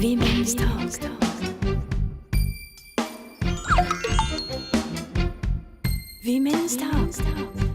Women's Talk. Women's Talk.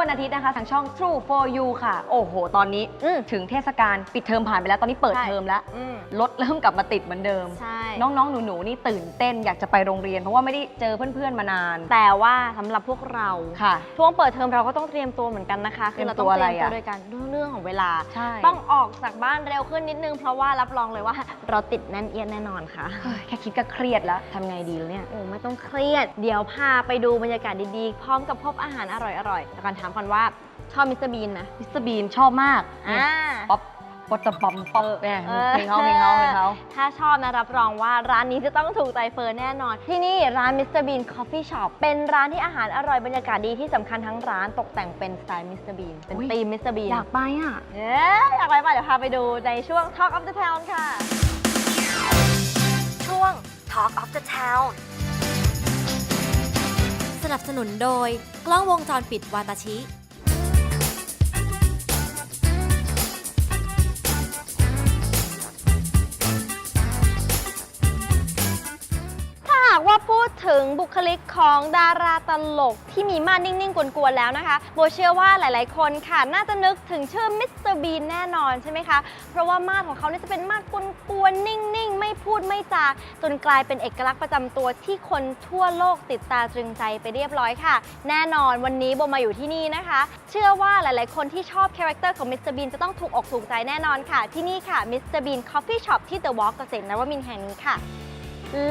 วันอาทิตย์นะคะทางช่อง True for You ค่ะ โอ้โห ตอนนี้อืมถึงเทศกาลปิดเทอมผ่านไปแล้วตอนนี้เปิดใช่ เทอมแล้ว อืมรถเริ่มกลับมาติดเหมือนเดิม ใช่ น้องๆ หนูๆ นี่ตื่นเต้นอยากจะไปโรงเรียน เพราะว่าไม่ได้เจอเพื่อนๆ มานาน แต่ว่าสำหรับพวกเรา ค่ะ ช่วงเปิดเทอมเราก็ต้องเตรียมตัวเหมือนกันนะคะ คือเราต้องเตเตรีรียยมมตัวอะไรอะ ตัวด้วยกันด้วยเรื่องของเวลา ใช่ต้องออกจากบ้านเร็วขึ้นนิดนึง เพราะว่ารับรองเลยว่า เราติดแน่นเอียดแน่นอนค่ะ เฮ้ยแค่คิดก็เครียดแล้วทำไงดีล่ะเนี่ย โอ้ไม่ต้องเครียด เดี๋ยวพาไปดูบรรยากาศดีๆ พร้อมกับพบอาหารอร่อยๆแต่ก่อนถามก่อนว่าชอบมิสเตอร์บีนไหมมิสเตอร์บีนชอบมากอ่าป๊อปป๊อปจะปอมป๊อปเนี่ยเออเพลงเขาเพลงเขาเพลงเขาถ้าชอบนะรับรองว่าร้านนี้จะต้องถูกใจเฟิร์นแน่นอน ที่นี่ร้าน Mr. Bean Coffee Shop เป็นร้านที่อาหารอร่อยบรรยากาศดีที่สำคัญทั้งร้านตกแต่งเป็นสไตล์ Mr. Bean เป็นอุ๊ยธีม Mr. Bean อยากไปอะเอ๊ะอยากไปป่ะเดี๋ยวพาไปดูในช่วง Talk of the Town ค่ะ ช่วง Talk of the Town ส นับสนุนโดย กล้องวงจรปิดวาตาชิ ถึงบุคลิกของดาราตลกที่มีมานิ่ง ๆ กวนๆแล้วนะคะ โบเชื่อว่าหลายๆ คนค่ะ น่าจะนึกถึงชื่อมิสเตอร์บีนแน่นอนใช่ไหมคะ เพราะว่ามาดของเขาเนี่ยจะเป็นมาดกวนๆ นิ่ง ๆ ไม่พูดไม่จา จนกลายเป็นเอกลักษณ์ประจำตัวที่คนทั่วโลกติดตาตรึงใจไปเรียบร้อยค่ะ แน่นอนวันนี้โบมาอยู่ที่นี่นะคะ เชื่อว่าหลาย ๆ คนที่ชอบคาแรคเตอร์ของมิสเตอร์บีนจะต้องถูกอกถูกใจแน่นอนค่ะ ที่นี่ค่ะมิสเตอร์บีนคอฟฟี่ช็อปที่เดอะวอล์กเกษตรนวมินทร์แห่งนี้ค่ะ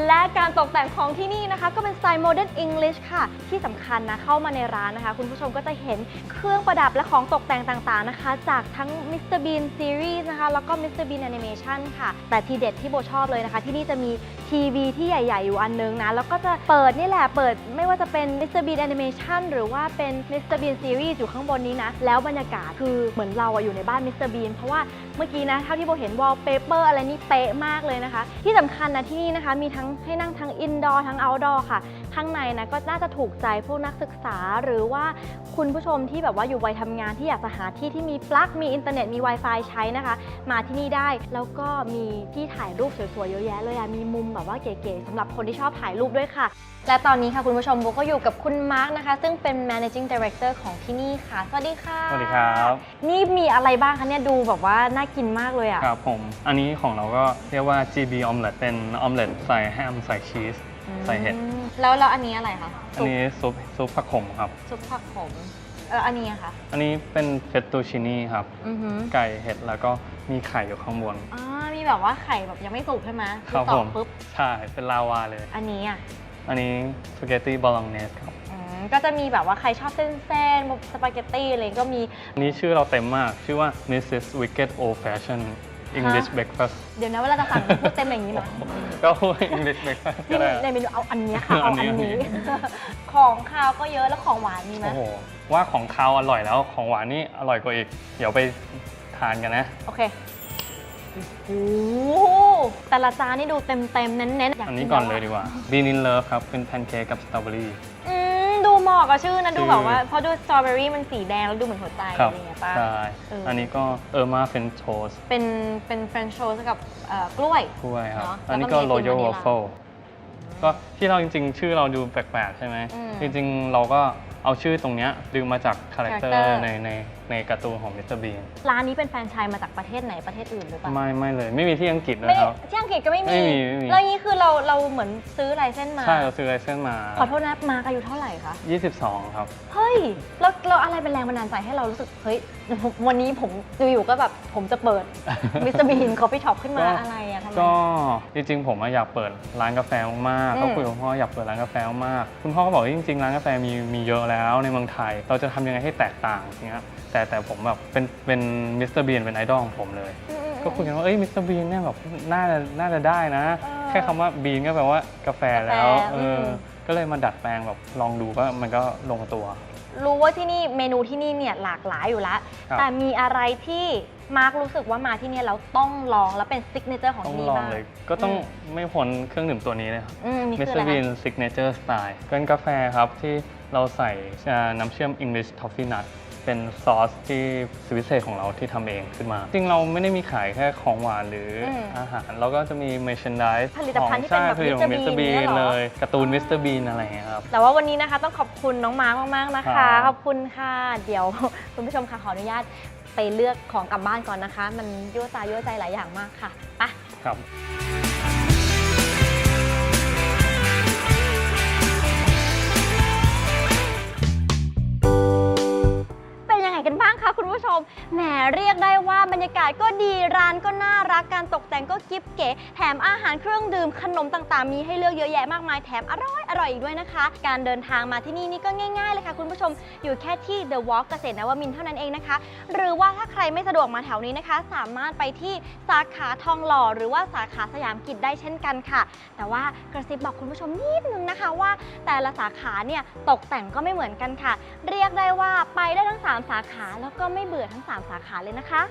และการตกแต่งของที่นี่นะคะ ก็เป็นสไตล์โมเดิร์นอังกฤษค่ะ ที่สำคัญนะ เข้ามาในร้านนะคะ คุณผู้ชมก็จะเห็นเครื่องประดับและของตกแต่งต่างๆนะคะ จากทั้ง Mr. Bean Series นะคะ แล้วก็ Mr. Bean Animation ค่ะ แต่ทีเด็ดที่โบชอบเลยนะคะ ที่นี่จะมีทีวีที่ใหญ่ ๆ อยู่อันนึงนะ แล้วก็จะเปิดนี่แหละเปิดไม่ว่าจะเป็น Mr. Bean Animation หรือว่าเป็น Mr. Bean Series อยู่ข้างบนนี้นะ แล้วบรรยากาศคือเหมือนเราอยู่ในบ้าน Mr. Bean เพราะว่าเมื่อกี้นะเท่าที่โบเห็นวอลเปเปอร์อะไรนี่เป๊ะมากเลยนะคะ ที่สำคัญนะที่นี่นะคะมีทั้งให้นั่งทั้งอินดอร์ทั้งเอาท์ดอร์ค่ะ ข้างในนะก็น่าจะถูกใจพวกนักศึกษา หรือว่าคุณผู้ชมที่แบบว่าอยู่วัยทำงานที่อยากจะหาที่ที่มีปลั๊กมีอินเทอร์เน็ตมี Wi-Fi ใช้นะคะ มาที่นี่ได้แล้วก็มีที่ถ่ายรูปสวยๆเยอะแยะเลยอะมีมุมแบบว่าเก๋ๆสำหรับคนที่ชอบถ่ายรูปด้วยค่ะ และตอนนี้ค่ะคุณผู้ชมโบก็อยู่กับคุณมาร์กนะคะ ซึ่งเป็น managing director ของที่นี่ค่ะ สวัสดีค่ะสวัสดีครับนี่มีอะไรบ้างคะเนี่ยดูแบบว่าน่ากินมากเลยอะครับผม อันนี้ของเราก็เรียกว่า GB omelette เป็นออมเล็ตใส่แฮมใส่ชีส ใส่เห็ด อืมแล้วแล้วอันนี้อะไรคะอันนี้ซุปซุปผักขมครับ ซุปผักขมเอออันนี้อะคะอันนี้เป็นเฟตตูชินี่ครับ อือหือไก่เห็ดแล้วก็มีไข่อยู่ข้างบนอ่ามีแบบว่าไข่แบบยังไม่สุกใช่ไหมครับตอผกมปุ๊บใช่เป็นลาวาเลย อันนี้อะอันนี้สปาเกตตี้บอลองเนสครับ อืมก็จะมีแบบว่าใครชอบเส้นๆสปาเกตตี้อะไรก็มี อันนี้ชื่อเราเต็มมาก ชื่อว่า Mrs. Wicked Old Fashioned English Breakfast เดี๋ยวนะเวลาจะสั่งพูดเต็มอย่างนี้มั้ยก็พูด English Breakfast ก็ที่ได้ในเมนูเอาอันเนี้ยค่ะอัเอานนี้อันนี้อันนี้ ของคาวก็เยอะแล้วของหวานมีไหมโอ้โหว่าของคาวอร่อยแล้วของหวานนี่อร่อยกว่าอีก เดี๋ยวไปทานกันนะ โอเคโอ้โหแต่ละจานนี่ดูเต็มๆเน้นๆยาอันนี้ก่อนเลยแวะดีกว่า Bean in Love ครับ เป็นแพนเค้กกับสตรอเบอรี่อืมดู เหมาะกับชื่อนะดูชื่อแบบว่าเพราะดูสตรอเบอรี่มันสีแดง แล้วดูเหมือนหัวใจครัอะไรอย่างเงี้ยป่ะใช่เอออัอันนี้ก็เออร์มาเฟนโชสเป็นเป็นเฟรนช์โชสกับเอ่อกล้วย กล้วยครับ เนอะอันนี้ก็แล้วก็มีไอติม Royal วานิลลา Waffle ก็ที่เราจริงๆ ชื่อเราดูแปลกๆ ใช่ไหม อืมจริงๆ เราก็เอาชื่อตรงเนี้ยดึงมาจากคาแรคเตอ character ร์ในใน ในการ์ตูนของมิสเตอร์บีนร้านนี้เป็นแฟรนไชส์มาจากประเทศไหนประเทศอื่นหรือเปล่าไม่ไม่เลย ไม่มีที่อังกฤษนะไม่ครับ ที่อังกฤษก็ไม่มีไม่มีไม่มี แล้วอย่างนี้คือเราเราเหมือนซื้อลายเส้นมา ใช่เราซื้อไลเซนส์มา ขอโทษนะมาร์กอายุเท่าไหร่คะ22 ครับ เฮ้ยแล้วเราอะไรเป็นแรงบันดาลใจให้เรารู้สึกเฮ้ย วันนี้ผมอยู่ๆก็แบบผมจะเปิดมิสเตอร์บีนคอฟฟี่ช็อปขึ้นมาก็อะไรอะทำไม ก็จริงๆผมอะอยากเปิดร้านกาแฟมากอืมๆก็คุยกับพ่ออยากเปิดร้านกาแฟมากๆคุณพ่อก็บอกว่าจริงๆร้านกาแฟมีมีเยอะแล้วในเมืองไทย เราจะทำยังไงให้แตกต่างอย่างเงี้ยแต่แต่ผมแบบเป็นเป็นมิสเตอร์บีนเป็นไอดอลของผมเลยอืมๆๆก็คุยกันว่าเอ้ยมิสเตอร์บีนเนี่ยแบบน่าจะน่าจะได้นะเออแค่คำว่าบีนก็แปลว่ากาแฟแล้วกาแฟเอออม ก็เลยมาดัดแปลงแบบลองดูก็มันก็ลงตัว รู้ว่าที่นี่เมนูที่นี่เนี่ยหลากหลายอยู่แล้ว ครับ แต่มีอะไรที่มาร์ครู้สึกว่ามาที่เนี่ยแล้วต้องลองแล้วเป็นซิกเนเจอร์ของต้องที่นี่ลองบ้าง เลย ก็ต้องอืมไม่พ้นเครื่องดื่มตัวนี้เลยครับ อืมมีมิสคือเตออะไรร์บีนคะซิกเนเจอร์สไตล์เป็นกาแฟครับที่เราใส่น้ำเชื่อม English Toffee Nut เป็นซอสที่สวิตเศษของเราที่ทำเองขึ้นมา จริงเราไม่ได้มีขายแค่ของหวานหรืออมอาหาร เราก็จะมี merchandise ผลิตภัณฑ์ที่เป็นแบบผลิตภัณฑ์ Mr. Mr. Bean Bean เนี่ยเหรเลอ ยการ์ตูน Mr. Bean อะไรอย่างเงี้ยครับ แต่ว่าวันนี้นะคะต้องขอบคุณน้องมาร์กมากๆนะคะครับขอบคุณค่ะ เดี๋ยว คุณผู้ชมค่ะขออนุญาตไปเลือกของกลับบ้านก่อนนะคะ มันยั่วตายั่วใจหลายอย่างมากค่ะไป ครับ มแหมเรียกได้ว่าบรรยากาศก็ดีร้านก็น่ารักการตกแต่งก็กิ๊บเก๋แถมอาหารเครื่องดื่มขนมต่างๆ มีให้เลือกเยอะแยะมากมายแถมอร่อยอร่อยอีกด้วยนะคะ การเดินทางมาที่นี่นี่ก็ง่ายๆเลยค่ะ คุณผู้ชมอยู่แค่ที่ The Walk เกษตรนวมินเท่านั้นเองนะคะ หรือว่าถ้าใครไม่สะดวกมาแถวนี้นะคะ สามารถไปที่สาขาทองหล่อ หรือว่าสาขาสยามกิจได้เช่นกันค่ะ แต่ว่ากระซิบบอกคุณผู้ชมนิดนึงนะคะว่า แต่ละสาขาเนี่ยตกแต่งก็ไม่เหมือนกันค่ะ เรียกได้ว่าไปได้ทั้ง 3 สาขาแล้วก็ไม่เบื่อทั้ง 3 สาขาเลยนะคะ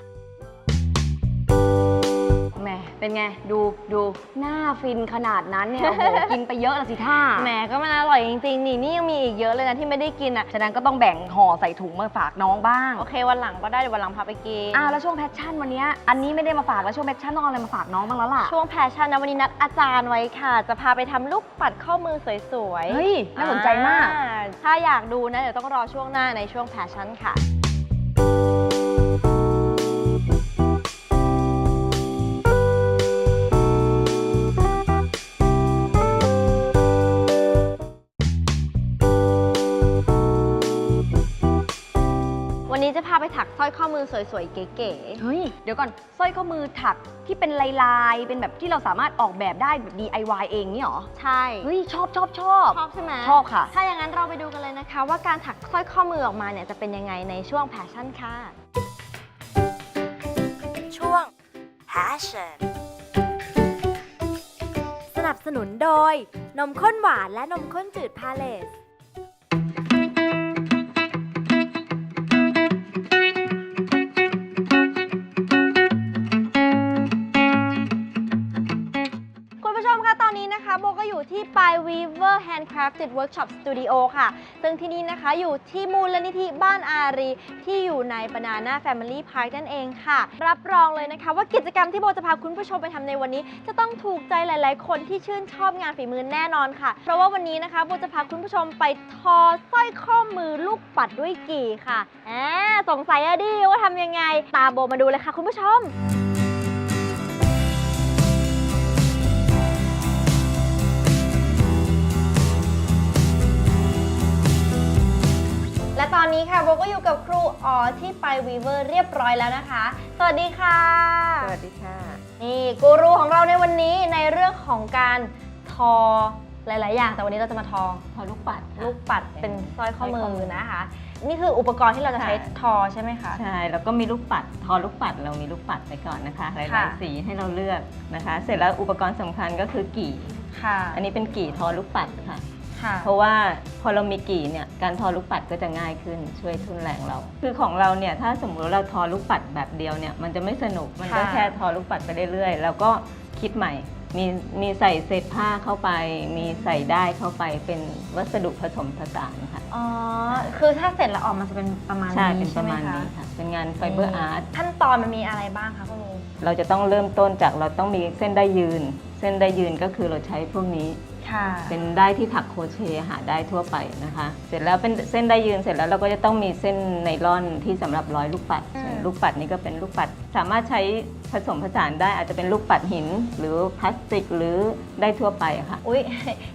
แหมเป็นไง ดูดูหน้าฟินขนาดนั้นเนี่ย โอ้โห กินไปเยอะละสิท่าแหมก็มันอร่อยจริงๆ นี่นี่ยังมีอีกเยอะเลยนะที่ไม่ได้กินอะ ฉะนั้นก็ต้องแบ่งห่อใส่ถุงมาฝากน้องบ้าง โอเค วันหลังก็ได้เดี๋ยววันหลังพาไปกิน อ่าแล้วช่วงแพชชั่นวันเนี้ยอันนี้ไม่ได้มาฝากแล้วช่วงแพชชั่นต้องเอาอะไรมาฝากน้องบ้างแล้วล่ะ ช่วงแพชชั่นนะวันนี้นัดอาจารย์ไว้ค่ะ จะพาไปทำลูกปัดข้อมือสวยๆเฮ้ยน่าสนใจมาก อ่ถ้าอยากดูนะเดี๋ยวต้องรอช่วงหน้าในช่วงแพชชั่นค่ะ วันนี้จะพาไปถักสร้อยข้อมือสวยๆ เก๋เฮ้ยเดี๋ยวก่อนสร้อยข้อมือถักที่เป็นลายลายๆ เป็นแบบที่เราสามารถออกแบบได้แบบ DIY เองนี่หรอๆใช่เฮ้ย ชอบชอบชอบ ชอบใช่ไหมชอบค่ะ ถ้าอย่างนั้นเราไปดูกันเลยนะคะ ว่าการถักสร้อยข้อมือออกมาเนี่ยจะเป็นยังไงในช่วงแพชชั่นค่ะ Passion สนับสนุนโดย นมข้นหวานและนมข้นจืดพาเลส Handcrafted Workshop Studio ค่ะ ซึ่งที่นี่นะคะอยู่ที่มูลนิธิบ้านอารี ที่อยู่ใน Banana Family Park นั่นเองค่ะ รับรองเลยนะคะว่ากิจกรรมที่โบจะพาคุณผู้ชมไปทำในวันนี้ จะต้องถูกใจหลาย ๆ คนที่ชื่นชอบงานฝีมือแน่นอนค่ะ เพราะว่าวันนี้นะคะโบจะพาคุณผู้ชมไปทอสร้อยข้อมือลูกปัดด้วยกี่ค่ะแอบสงสัยอะดิว่าทำยังไง ตามโบมาดูเลยค่ะคุณผู้ชม อนนี้ค่ะโบก็อยู่กับครูอ๋อที่ไปวีเวอร์เรียบร้อยแล้วนะคะ สวัสดีค่ะ สวัสดีค่ะ นี่กูรูของเราในวันนี้ในเรื่องของการทอหลาย ๆ อย่าง แต่วันนี้เราจะมาทอทอลูกปัดค่ะ ลูกปัดเป็นสร้อยข้อมืสร้อยข้ออมือนะคะ นี่คืออุปกรณ์ที่เราจะใช้ค่ะทอใช่ไหมคะ ใช่ แล้วก็มีลูกปัด ทอลูกปัดเรามีลูกปัดไปก่อนนะคะ หค่ะ ลายๆสีให้เราเลือกนะคะ เสร็จแล้วอุปกรณ์สำคัญก็คือกี่ค่ะ อันนี้เป็นกี่ทอลูกปัดค่ะ ค่ะ เพราะว่าพอเรามีกี่เนี่ยการทอลูกปัดก็จะง่ายขึ้นช่วยทุนแรงเรา คือของเราเนี่ยถ้าสมมติว่าเราทอลูกปัดแบบเดียวเนี่ยมันจะไม่สนุกมันก็ค่ะ แค่ทอลูกปัดไปเรื่อยๆแล้วก็คิดใหม่มีมีใส่เศษผ้าเข้าไป มีใส่ได้เข้าไปเป็นวัสดุผสมผสานค่ะ อ๋อ คือถ้าเสร็จแล้วออกมาจะเป็นประมาณใช่นี้เป็นปใช่ระไหมมาณคะนี้ค่ะ เป็นงานไฟเบอร์อาร์ต ขั้นตอนมันมีอะไรบ้างคะคุณครูเราจะต้องเริ่มต้นจากเราต้องมีเส้นได้ยืน เส้นได้ยืนก็คือเราใช้พวกนี้ ค่ะ เป็นได้ที่ถักโครเชต์หาได้ทั่วไปนะคะ เสร็จแล้วเป็นเส้นได้ยืนเสร็จแล้วเราก็จะต้องมีเส้นไนล่อนที่สำหรับร้อยลูกปัด อืม ลูกปัดนี้ก็เป็นลูกปัด สามารถใช้ผสมผสานได้อาจจะเป็นลูกปัดหิน หรือพลาสติกหรือได้ทั่วไปค่ะอุ๊ย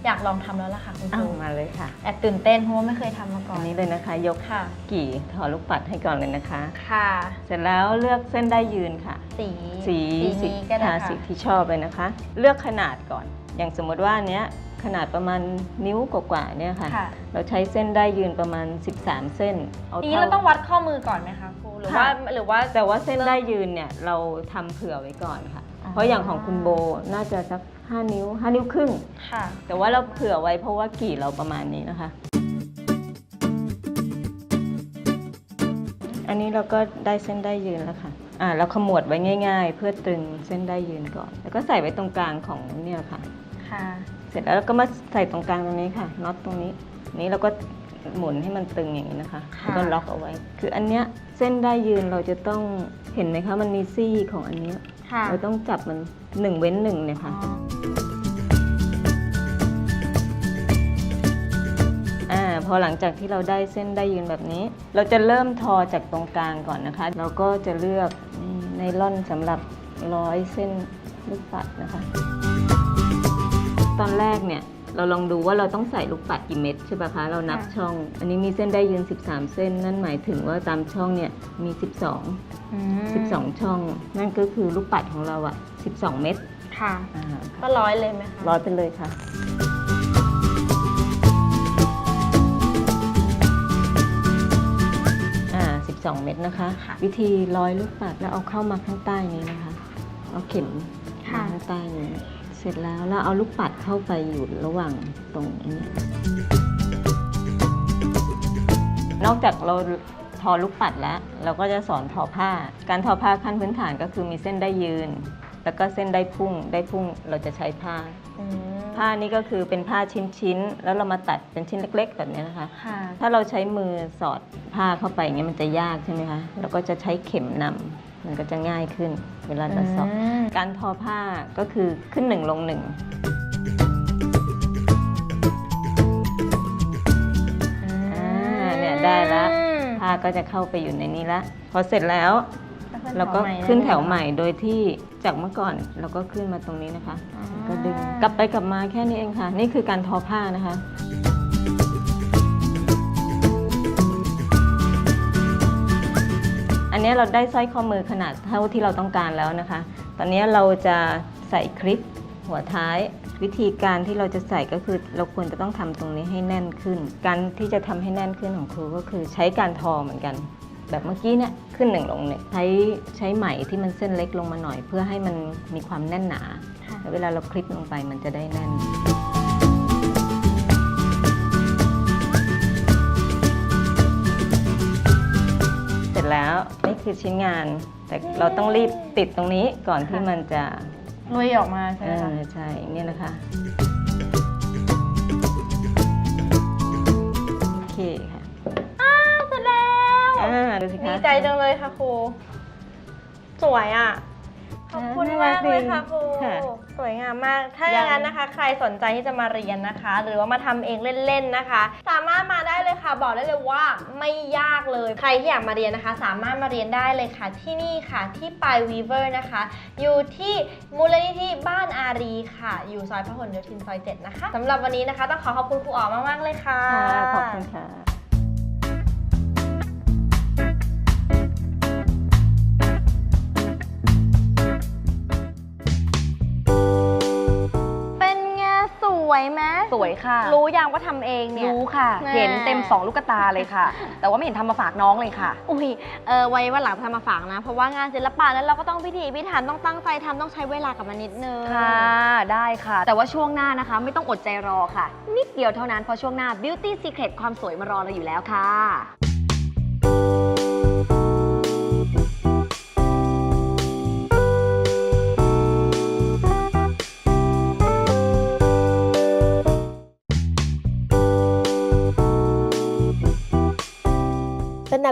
อยากลองทำแล้วล่ะค่ะคุณคเอารูมาเลยค่ะแอบตื่นเต้นเพราะว่าไม่เคยทำมาก่ออันนนี้เลยนะคะ ยกค่ะ กี่ทอลูกปัดให้ก่อนเลยนะคะ ค่ะ เสร็จแล้วเลือกเส้นได้ยืนค่ะ สีสีสีนี้ก็ได้ค่ะค่ะ สีที่ชอบเลยนะคะ เลือกขนาดก่อน อย่างสมมติว่าอันเนี้ยขนาดประมาณนิ้วกว่าๆเนี่ยค่ะ ค่ะ เราใช้เส้นได้ยืนประมาณ 13 เส้นเอาทีนี้เท่าเราต้องวัดข้อมือก่อนไหมคะครูหรือว่าค่ะหรือว่า แต่ว่าเส้นได้ยืนเนี่ยเราทำเผื่อไว้ก่อนค่ะอ๋อเพราะอย่างของคุณโบน่าจะสัก 5 นิ้ว 5 นิ้วครึ่ง ค่ะ แต่ว่าเราเผื่อไว้เพราะว่ากี่เราประมาณนี้นะคะ อันนี้เราก็ได้เส้นได้ยืนแล้วค่ะ อ่าเราขมวดไว้ง่าย ๆ เพื่อตรึงเส้นได้ยืนก่อน แล้วก็ใส่ไว้ตรงกลางของเนี่ยค่ะ ค่ะ เสร็จแล้วเราก็มาใส่ตรงกลางตรงนี้ค่ะน็อตตรงนี้ นี้เราก็หมุนให้มันตึงอย่างนี้นะคะค่ะ แล้วก็ล็อกเอาไว้ คืออันเนี้ยเส้นได้ยืนเราจะต้องเห็นไหมคะมันมีซี่ของอันเนี้ยค่ะเราต้องจับมันหนึ่งเว้นหนึ่งเนี่ยค่ะอ่าพอหลังจากที่เราได้เส้นได้ยืนแบบนี้ เราจะเริ่มทอจากตรงกลางก่อนนะคะ เราก็จะเลือกไนล่อนสำหรับร้อยเส้นลูกปัดนะคะ ตอนแรกเนี่ยเราลองดูว่าเราต้องใส่ลูกปัดกี่เม็ดใช่ปะคะ เรานับช่อง อันนี้มีเส้นได้ยืน 13 เส้น นั่นหมายถึงว่าตามช่องเนี่ยมี 12 12 ช่อง นั่นก็คือลูกปัดของเราอะ12 เม็ดค่ะ อ่าก็ร้อยเลยไหมคะร้อยไปเลยค่ะ อ่า 12 เม็ดนะคะ วิธีร้อยลูกปัดแล้วเอาเข้ามาข้างใต้นี้นะคะ เอาเข็มมาข้างใต้นี้เส ร็จแล้วแล้วเอาลูกปัดเข้าไปอยู่ระหว่างตรงนี้ นอกจากเราทอลูกปัดแล้ว เราก็จะสอนทอผ้า การทอผ้าขั้นพื้นฐานก็คือมีเส้นได้ยืน แล้วก็เส้นได้พุ่งได้พุ่งเราจะใช้ผ้าอืมผ้านี้ก็คือเป็นผ้าชิ้นๆ แล้วเรามาตัดเป็นชิ้นเล็กๆแบบนี้นะคะค่ะถ้าเราใช้มือสอดผ้าเข้าไปอย่างเงี้ยมันจะยากใช่ไหมคะ เราก็จะใช้เข็มนำ มันก็จะง่ายขึ้น เวลาเราสอดมการทอผ้าก็คือขึ้นหนึ่งลงหนึ่งอ่าเนี่ยได้ละผ้าก็จะเข้าไปอยู่ในนี้ละ พอเสร็จแล้วเราก็ขึ้นแถวใหม่โดยที่จากเมื่อก่อนเราก็ขึ้นมาตรงนี้นะคะ ก็ดึงกลับไปกลับมาแค่นี้เองค่ะ นี่คือการทอผ้านะคะ อันนี้เราได้สร้อยข้อมือขนาดเท่าที่เราต้องการแล้วนะคะ ตอนนี้เราจะใส่คลิปหัวท้าย วิธีการที่เราจะใส่ก็คือเราควรจะต้องทำตรงนี้ให้แน่นขึ้น การที่จะทำให้แน่นขึ้นของครูก็คือใช้การทอเหมือนกัน แบบเมื่อกี้เนี่ยขึ้นหนึ่งลงหนึ่งใช้ใช้ไหมที่มันเส้นเล็กลงมาหน่อย เพื่อให้มันมีความแน่นหนาแล้วเวลาเราคลิปลงไปมันจะได้แน่น คือชิ้นงาน แต่เราต้องรีบติดตรงนี้ก่อนที่มันจะลุยออกมาใช่เอไหมคะอใช่เนี่ยนะคะโอเคค่ะเสร็จแล้วอ่าดูสิคะดีใจจังเลยค่ะครูสวยอะขอบคุณมากเลยค่ะครูค่ะสวยงามมาก ถ้าอย่างนั้นนะคะ ใครสนใจที่จะมาเรียนนะคะ หรือว่ามาทำเองเล่นๆนะคะ สามารถมาได้เลยค่ะ บอกได้เลยว่าไม่ยากเลย ใครที่อยากมาเรียนนะคะ สามารถมาเรียนได้เลยค่ะที่นี่ค่ะที่ปลายวีเวอร์นะคะ อยู่ที่มูลนิธิบ้านอารีค่ะ อยู่ซอยพหลโยธินซอยเจ็ดนะคะสำหรับวันนี้นะคะ ต้องขอขอบคุณครูอ๋อมากๆเลยค่ะ ขอบคุณค่ะ วยค่ะ รู้ยังว่าทำเองเนี่ย รู้ค่ะแม่เห็นเต็มสองลูกตาเลยค่ะ แต่ว่าไม่เห็นทำมาฝากน้องเลยค่ะ อุ้ยเออไว้วันหลังทำมาฝากนะ เพราะว่างานศิลปะนั้นเราก็ต้องพิถีพิถันต้องตั้งใจทำต้องใช้เวลากับมันนิดนึง ค่ะ ได้ค่ะ แต่ว่าช่วงหน้านะคะ ไม่ต้องอดใจรอค่ะ นิดเดียวเท่านั้นเพราะช่วงหน้า Beauty Secret ความสวยมารอเราอยู่แล้วค่ะ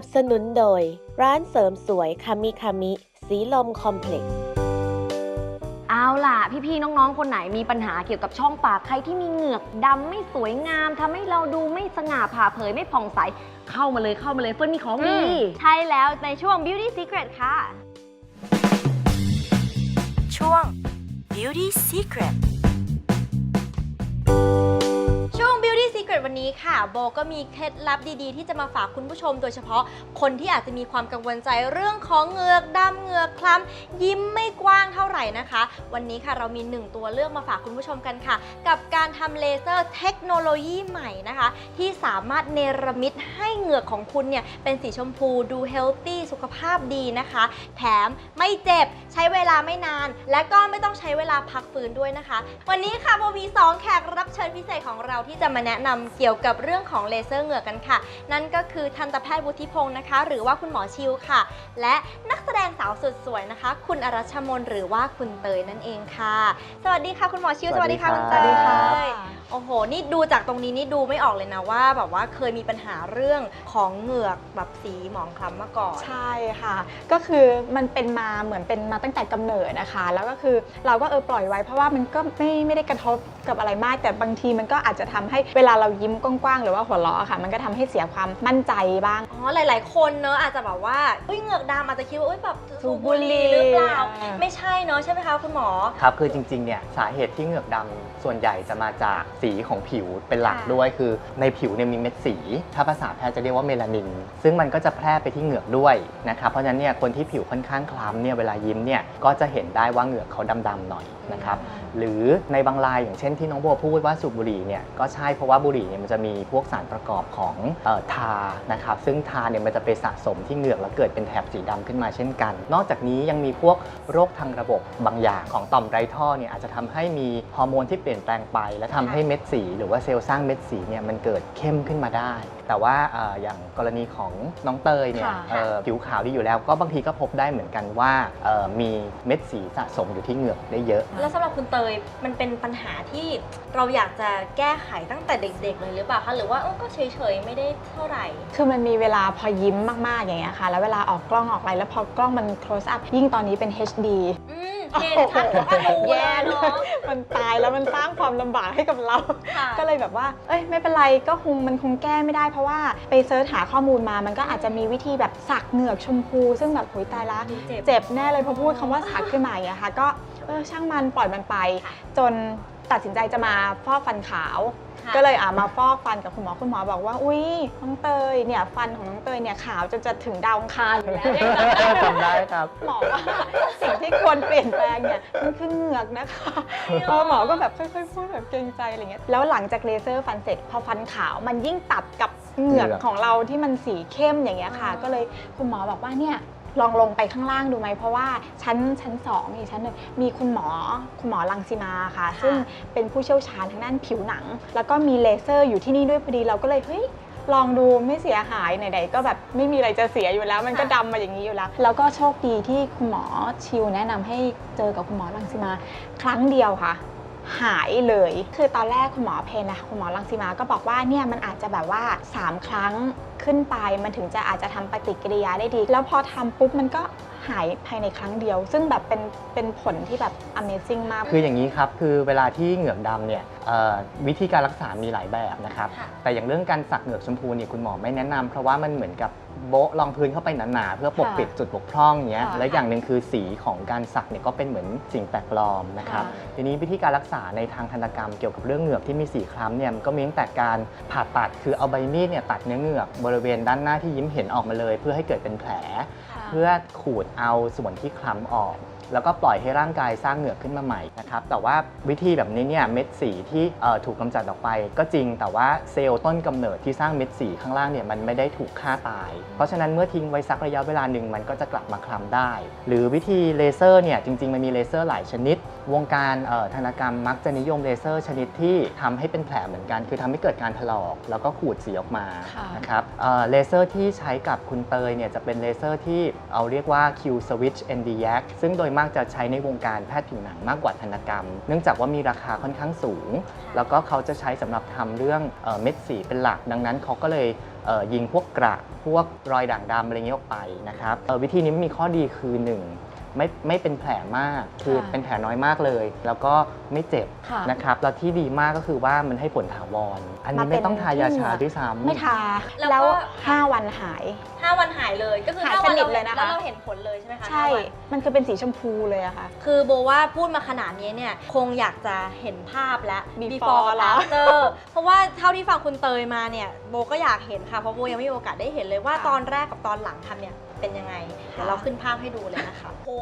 บสนุนโดย ร้านเสริมสวยคามิคามิ สีลมคอมเพล็กซ์ เอาล่ะ พี่ๆน้องๆ คนไหนมีปัญหาเกี่ยวกับช่องปากใครที่มีเหงือกดำไม่สวยงามทำให้เราดูไม่สง่าผ่าเผยไม่ผ่องใส เข้ามาเลยเข้ามาเลยเฟิร์นมีของอืดีมใช่แล้วในช่วง Beauty Secret ค่ะ ช่วง Beauty Secret วันนี้ค่ะ โบก็มีเคล็ดลับดีๆ ที่จะมาฝากคุณผู้ชม โดยเฉพาะคนที่อาจจะมีความกังวลใจเรื่องของเหงือกดำเหงือกคล้ำยิ้มไม่กว้างเท่าไหร่นะคะ วันนี้ค่ะเรามีหนึ่งตัวเลือกมาฝากคุณผู้ชมกันค่ะ กับการทำเลเซอร์เทคโนโลยีใหม่นะคะ ที่สามารถเนรมิตให้เหงือกของคุณเนี่ยเป็นสีชมพูดูเฮลตี้สุขภาพดีนะคะ แถมไม่เจ็บใช้เวลาไม่นาน และก็ไม่ต้องใช้เวลาพักฟื้นด้วยนะคะ วันนี้ค่ะโบมี2แขกรับเชิญพิเศษของเราที่จะมาแนะนำเกี่ยวกับเรื่องของเลเซอร์เหงือกกันค่ะ นั่นก็คือทันตแพทย์วุฒิพงศ์นะคะ หรือว่าคุณหมอชิวค่ะ และนักแสดงสาวสุดสวยนะคะ คุณอรัชมนหรือว่าคุณเตยนั่นเองค่ะ สวัสดีค่ะ คุณหมอชิวสวัสดีค่ะคุณเตย โอ้โห นี่ดูจากตรงนี้นี่ดูไม่ออกเลยนะว่า แบบว่าเคยมีปัญหาเรื่องของเหงือกแบบสีหมองคล้ำมาก่อน ใช่ค่ะ ก็คือมันเป็นมาเหมือนเป็นมาตั้งแต่กำเนิดนะคะ แล้วก็คือเราก็เออปล่อยไว้เพราะว่ามันก็ไม่ไม่ได้กระทบกับอะไรมาก แต่บางทีมันก็อาจจะทำให้เวลาเรายิ้มกว้างๆหรือว่าหัวเราะอะค่ะ มันก็ทำให้เสียความมั่นใจบ้าง อ๋อ หลาย ๆ คนเนอะอาจจะแบบว่าเอ้ยเหงือกดำอาจจะคิดว่าเอ้ยแบบสูสูบบบุบุหหรี่รี่หรือเปล่าอ่า ไม่ใช่เนอะใช่ไหมคะคุณหมอ ครับ คือจริงๆ เนี่ยสาเหตุที่เหงือกดำส่วนใหญ่จะมาจากสีของผิวเป็นหลักค่ะด้วย คือในผิวเนี่ยมีเม็ดสี ถ้าภาษาแพทย์จะเรียกว่าเมลานิน ซึ่งมันก็จะแพร่ไปที่เหงือกด้วยนะครับ เพราะฉะนั้นเนี่ยคนที่ผิวค่อนข้างคล้ำเนี่ยเวลายิ้มเนี่ยก็จะเห็นได้ว่าเหงือกเขาดำๆหน่อยนะครับ หรือในบางรายอย่างเช่นที่น้องโบพูดว่าสูบบุหรี่เนี่ยก็ใช่เพราะว่าบุหรี่เนี่ยมันจะมีพวกสารประกอบของออทานะครับซึ่งทาเนี่ยมันจะไปสะสมที่เหงือกแล้วเกิดเป็นแถบสีดำขึ้นมาเช่นกัน นอกจากนี้ยังมีพวกโรคทางระบบบางอย่างของต่อมไรท่อเนี่ยอาจจะทำให้มีฮอร์โมนที่เปลี่ยนแปลงไป และทำให้เม็ดสี หรือว่าเซลล์สร้างเม็ดสีเนี่ยมันเกิดเข้มขึ้นมาได้แต่ว่าเอ่ออย่างกรณีของน้องเตยเนี่ยค่ะเอ่อผิวขาวดีอยู่แล้ว ก็บางทีก็พบได้เหมือนกันว่าเอ่อมีเม็ดสีสะสมอยู่ที่เหงือกได้เยอะ แล้วสำหรับคุณเตยมันเป็นปัญหาที่เราอยากจะแก้ไขตั้งแต่เด็กๆเลยหรือเปล่าคะหรือว่าเออก็เฉยๆไม่ได้เท่าไหร่ คือมันมีเวลาพอยิ้มมากๆอย่างเงี้ยค่ะ แล้วเวลาออกกล้องออกอะไรแล้วพอกล้องมัน close up ยิ่งตอนนี้เป็น HD อืม เห็นชัดก็รู้เลแย่ยเลเนาะยมันตายแล้วมันสร้างความลำบากให้กับเรา ค่ะก็เลยแบบว่า เอ้ยไม่เป็นไรก็คงมันคงแก้ไม่ได้เพราะว่าไปเซิร์ชหาข้อมูลมา มันก็อาจจะมีวิธีแบบสักเหงือกชมพู ซึ่งแบบหุยตายละเจ็บ เจ็บแน่เลยพอพูดคำว่าสักขึ้นมาอย่างเงี้ยค่ะ ก็เออช่างมันปล่อยมันไป จนตัดสินใจจะมาฟอกฟันขาวค่ะ ก็เลยอ่ามาฟอกฟันกับคุณหมอคุณหมอบอกว่า อุ้ยน้องเตยเนี่ยฟันของน้องเตยเนี่ยขาวจนจะถึงดาวอังคารอยู่แล้วจำได้ครับหมอว่าสิ่งที่ควรเปลี่ยนแปลงเนี่ยมันคือเหงือกนะคะเออหมอก็แบบค่อยๆพูดแบบเกรงใจอะไรเงี้ยแล้วหลังจากเลเซอร์ฟันเสร็จพอฟันขาวมันยิ่งตัดกับเหงือกเหงือกของเราที่มันสีเข้มอย่างเงี้ยค่ะ ก็เลยคุณหมอบอกว่าเนี่ย ลองลงไปข้างล่างดูไหม เพราะว่าชั้นชั้นสองอีกชั้นหนึ่งมีคุณหมอคุณหมอลังสีมาค่ะ ซึ่งเป็นผู้เชี่ยวชาญทางด้านผิวหนัง แล้วก็มีเลเซอร์อยู่ที่นี่ด้วยพอดีเราก็เลยเฮ้ยลองดูไม่เสียหายไหนๆก็แบบไม่มีอะไรจะเสียอยู่แล้ว มันก็ดำมาอย่างนี้อยู่แล้ว แล้วก็โชคดีที่คุณหมอชิวแนะนำให้เจอกับคุณหมอรังสิมา ครั้งเดียวค่ะ หายเลย คือตอนแรกคุณหมอเพนนะคุณหมอรังสิมาก็บอกว่าเนี่ยมันอาจจะแบบว่า 3 ครั้งขึ้นไปมันถึงจะอาจจะทำปฏิกิริยาได้ดี แล้วพอทำปุ๊บมันก็หายภายในครั้งเดียว ซึ่งแบบเป็นเป็นผลที่แบบ Amazing มาก คืออย่างนี้ครับ คือเวลาที่เหงือกดำเนี่ยเอ่อวิธีการรักษามีหลายแบบนะครับค่ะแต่อย่างเรื่องการสักเหงือกชมพูเนี่ยคุณหมอไม่แนะนำเพราะว่ามันเหมือนกับ โบ๊ะรองพื้นเข้าไปหนาๆเพื่อปกค่ะปิดจุดบกพร่องอย่างเงี้ย ค่ะและอย่างหนึ่งคือสีของการสักเนี่ยก็เป็นเหมือนสิ่งแปลกปลอมนะครับค่ะทีนี้วิธีการรักษาในทางทันตกรรมเกี่ยวกับเรื่องเหงือกที่มีสีคล้ำเนี่ยมันก็มีตั้งแต่การผ่าตัดคือเอาใบมีดเนี่ยตัดเนื้อเหงือกบริเวณด้านหน้าที่ยิ้มเห็นออกมาเลย เพื่อให้เกิดเป็นแผลเพื่อขูดเอาส่วนที่คล้ำออก แล้วก็ปล่อยให้ร่างกายสร้างเหงือกขึ้นมาใหม่นะครับแต่ว่าวิธีแบบนี้เนี่ยเม็ดสีที่เอ่อถูกกำจัดออกไป ก็จริงแต่ว่าเซลล์ต้นกำเนิดที่สร้างเม็ดสีข้างล่างเนี่ยมันไม่ได้ถูกฆ่าตาย เพราะฉะนั้นเมื่อทิ้งไว้สักระยะเวลาหนึ่งมันก็จะกลับมาคล้ำได้ หรือวิธีเลเซอร์เนี่ยจริงๆมันมีเลเซอร์หลายชนิด วงการเอ่อธนกรรมมักจะนิยมเลเซอร์ชนิดที่ทำให้เป็นแผลเหมือนกัน คือทำให้เกิดการถลอก แล้วก็ขูดสีออกมาค่ะนะครับเอ่อเลเซอร์ที่ใช้กับคุณเตยเนี่ยจะเป็นเลเซอร์ที่เอาเรียกว่า Q switch NDX ซึ่งโดยมากจะใช้ในวงการแพทย์ผิวหนังมากกว่าธนกรรม เนื่องจากว่ามีราคาค่อนข้างสูง แล้วก็เขาจะใช้สำหรับทำเรื่องเอ่อเม็ดสีเป็นหลัก ดังนั้นเขาก็เลยเอ่อยิงพวกกระพวกรอยด่างดำอะไรเงี้ยออกไปนะครับเอ่อวิธีนี้มีข้อดีคือหนึ่ง ไม่ไม่เป็นแผลมาก คือค่ะเป็นแผลน้อยมากเลย แล้วก็ไม่เจ็บค่ะนะครับแล้วที่ดีมากก็คือว่ามันให้ผลถาวรอันนี้ไม่ต้องทายาชาด้วยซ้ำไม่ทาแล้วก็แล้ว5วันหายห้าวันหายเลยก็คือหายห้าวันสนิทเราเลยนะคะแล้วเราเห็นผลเลยใช่ไหมคะใช่ห้าวันมันคือเป็นสีชมพูเลยอะค่ะ คือโบว่าพูดมาขนาดนี้เนี่ยคงอยากจะเห็นภาพแล้ว Before กับแล้ว after เพราะว่าเท่าที่ฟังคุณเตยมาเนี่ยโบก็อยากเห็นค่ะเพราะโบยังไม่มีโอกาสได้เห็นเลยว่าตอนแรกกับตอนหลังทำเนี่ย เป็นยังไง เดี๋ยวเราขึ้นภาพให้ดูเลยนะคะ โอ้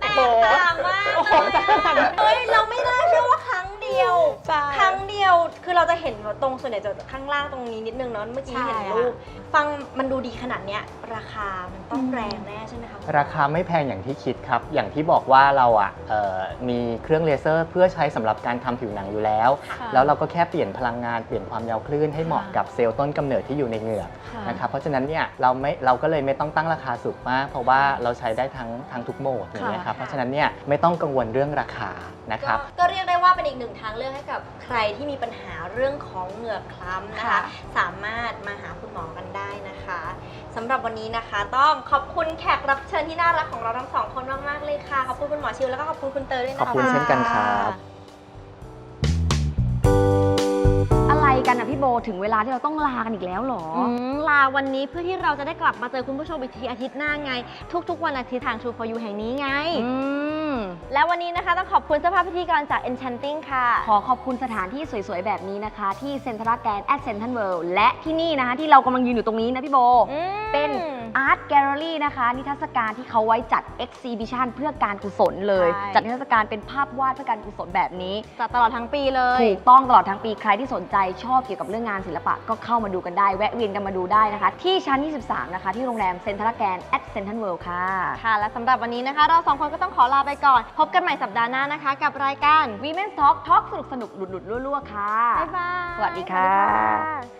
แตกต่างมากเลยอะเฮ้ยเราไม่น่าเชื่อว่าครั้งเดียว ใช่ ครั้งเดียวคือเราจะเห็นตรงส่วนใหญ่จะข้างล่างตรงนี้นิดนึงเนาะเมื่อกี้ใช่เห็นค่ะรูป ฟังมันดูดีขนาดเนี้ยราคามันต้องแรงแน่ใช่ไหมคะราคาไม่แพงอย่างที่คิดครับ อย่างที่บอกว่าเราอะเอ่อมีเครื่องเลเซอร์ เพื่อใช้สำหรับการทำผิวหนังอยู่แล้วค่ะแล้วเราก็แค่เปลี่ยนพลังงานเปลี่ยนความยาวคลื่นให้เหมาะกับเซลล์ต้นกำเนิดที่อยู่ในเหงือกค่ะนะครับเพราะฉะนั้นเนี่ยเราไม่เราก็เลยไม่ต้องตั้งราคาสูงมาก เพราะว่าเราใช้ได้ทั้งทั้งทุกโหมดอย่างเงี้ยครับเพราะฉะนั้นเนี่ยไม่ต้องกังวลเรื่องราคานะครับก็ก็เรียกได้ว่าเป็นอีกหนึ่งทางเลือกให้กับใครที่มีปัญหาเรื่องของเหงือกคล้ำนะคะค่ะสามารถมาหาคุณหมอกันได้นะคะสำหรับวันนี้นะคะ ต้องขอบคุณแขกรับเชิญที่น่ารักของเราทั้งสองคนมากๆเลยค่ะขอบคุณคุณหมอชิวแล้วก็ขอบคุณคุณเตยด้วยนะคะขอบคุณเช่นกันครับ กันอะพี่โบถึงเวลาที่เราต้องลากันอีกแล้วเหรอ อืมลาวันนี้เพื่อที่เราจะได้กลับมาเจอคุณผู้ชมอีกทีอาทิตย์หน้าไง ทุกๆ วันอาทิตย์ทาง True for You แห่งนี้ไง อืม และวันนี้นะคะต้องขอบคุณเสื้อผ้าพิธีกรจาก Enchanting ค่ะ ขอขอบคุณสถานที่สวยๆ แบบนี้นะคะ ที่เซ็นทรัลแกรนด์แอดเซนทันเวิลด์และที่นี่นะคะ ที่เรากำลังยืนอยู่ตรงนี้นะพี่โบ อืม เป็น Art Gallery นะคะ นิทรรศการที่เขาไว้จัด Exhibition เพื่อการกุศลเลย ใช่ จัดนิทรรศการเป็นภาพวาดเพื่อการกุศลแบบนี้ จัดตลอดทั้งปีเลย ถูกต้องตลอดทั้งปีใครที่สนใจชอบเกี่ยวกับเรื่องงานศิลปะก็เข้ามาดูกันได้ แวะเวียนกันมาดูได้นะคะ ที่ชั้น 23 นะคะ ที่โรงแรมเซ็นทรัลแกรนด์แอดเซนทันเวิลด์ค่ะ ค่ะ และสำหรับวันนี้นะคะ เราสองคนก็ต้องขอลาไปก่อน พบกันใหม่สัปดาห์หน้านะคะ กับรายการ Women's Talk Talk สนุกสนุกๆหลุดหลุดๆรั่วๆค่ะ บ๊ายบายสวัสดีค่ะ สวัสดีค่ะ